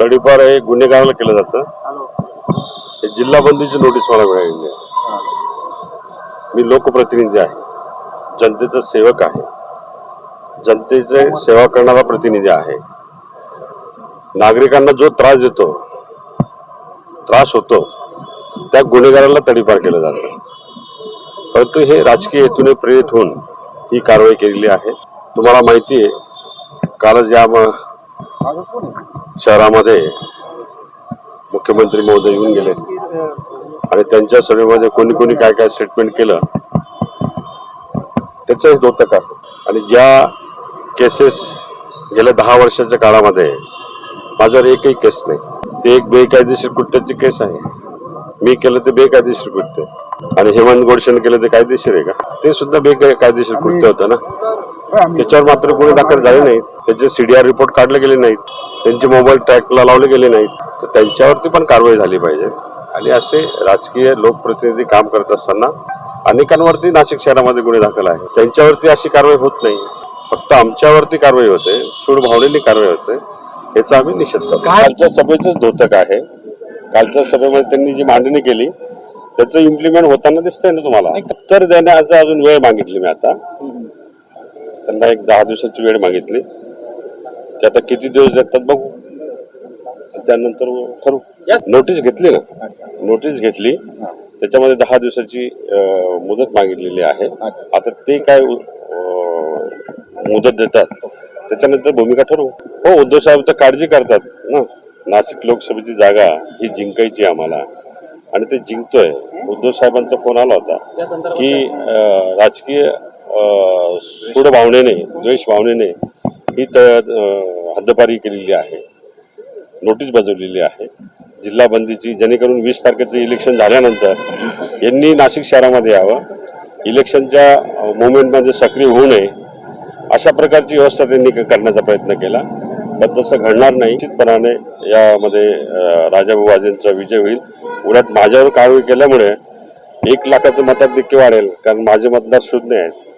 तडीपार हे गुन्हेगाराला केलं जातं. हे जिल्हा बंदीची नोटीस मला मिळालेली आहे. मी लोकप्रतिनिधी आहे. जनतेचा सेवक आहे. जनतेचे सेवा करणारा प्रतिनिधी आहे. नागरिकांना जो त्रास देतो त्रास होतो त्या गुन्हेगाराला तडीपार केलं जातं. परंतु हे राजकीय हेतूने प्रेरित होऊन ही कारवाई केलेली आहे. तुम्हाला माहिती आहे कालच या शहरामध्ये मुख्यमंत्री महोदय येऊन गेले. आणि त्यांच्या सभेमध्ये कोणी कोणी काय काय स्टेटमेंट केलं त्याचंही द्योतक आहे. आणि ज्या केसेस गेल्या दहा वर्षाच्या काळामध्ये माझ्यावर एकही केस नाही. ते एक बेकायदेशीर कृत्याची केस आहे. मी केलं ते बेकायदेशीर कृत्य. आणि हेमंत गोडसेने केलं ते कायदेशीर आहे का? ते सुद्धा बेकायदेशीर कृत्य होतं ना? त्याच्यावर मात्र गुन्हे दाखल झाले नाहीत. त्याचे सीडीआर रिपोर्ट काढले गेले नाहीत. त्यांचे मोबाईल ट्रॅकला लावले गेले नाहीत. तर त्यांच्यावरती पण कारवाई झाली पाहिजे. आणि असे राजकीय लोकप्रतिनिधी काम करत असताना अनेकांवरती नाशिक शहरामध्ये गुन्हे दाखल आहे त्यांच्यावरती अशी कारवाई होत नाही. फक्त आमच्यावरती कारवाई होते. सूड भावलेली कारवाई होते. याचा आम्ही निषेध करतो. कालच्या सभेचंच द्योतक आहे. कालच्या सभेमध्ये त्यांनी जी मांडणी केली त्याचं इम्प्लिमेंट होताना दिसतंय ना तुम्हाला? उत्तर देण्याचा अजून वेळ मागितली मी आता. त्यांना एक दहा दिवसाची वेळ मागितली. ते आता किती दिवस देतात बघू. त्यानंतर करू. नोटीस घेतली ना. नोटीस घेतली. त्याच्यामध्ये दहा दिवसाची मुदत मागितलेली आहे. आता ते काय मुदत देतात. त्याच्यानंतर भूमिका ठरवू. हो उद्धव साहेब तर काळजी करतात ना. नाशिक लोकसभेची जागा ही जिंकायची आम्हाला. आणि ते जिंकतोय. उद्धव साहेबांचा फोन आला होता की राजकीय अं, सूड भावनेने द्वेष भावनेने ही तर हद्दपारी केलेली आहे. नोटीस बजावलेली आहे. जिल्हा बंदीची जेणेकरून वीस तारखेचं इलेक्शन झाल्यानंतर यांनी नाशिक शहरामध्ये यावं. इलेक्शनच्या मुवमेंटमध्ये सक्रिय होऊ नये. अशा प्रकारची व्यवस्था त्यांनी करण्याचा प्रयत्न केला. पण तसं घडणार नाही. निश्चितपणाने यामध्ये राजाभाऊ वाजेंचा विजय होईल. उलट माझ्यावर कारवाई केल्यामुळे एक लाखाचं मताधिक्य वाढेल. कारण माझे मतदार शून्य आहेत.